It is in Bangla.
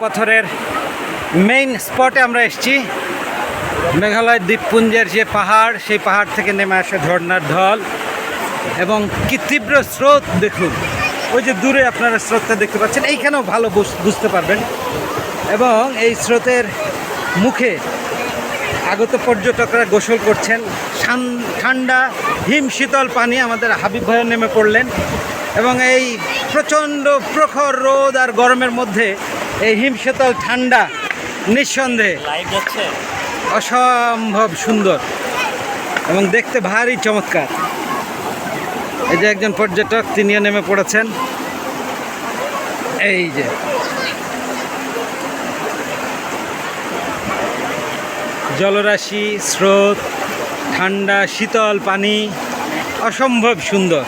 পাথরের মেইন স্পটে আমরা এসেছি। মেঘালয় দ্বীপপুঞ্জের যে পাহাড়, সেই পাহাড় থেকে নেমে আসে ঝর্ণার ঢল। এবং কি তীব্র স্রোত দেখুন। ওই যে দূরে আপনারা স্রোতটা দেখতে পাচ্ছেন, এইখানেও ভালো বুঝ- বুঝতে পারবেন। এবং এই স্রোতের মুখে আগত পর্যটকরা গোসল করছেন। ঠান্ডা, হিম শীতল পানি আমাদের হাবিব ভাইও নেমে পড়লেন। এবং এই প্রচণ্ড প্রখর রোদ আর গরমের মধ্যে এই হিম শীতল ঠান্ডা নিঃসন্দেহে। অসম্ভব সুন্দর এবং দেখতে ভারী চমৎকার। এই যে একজন পর্যটক তিনিও নেমে পড়েছেন। এই যে। জলরাশি স্রোত ঠান্ডা শীতল পানি অসম্ভব সুন্দর।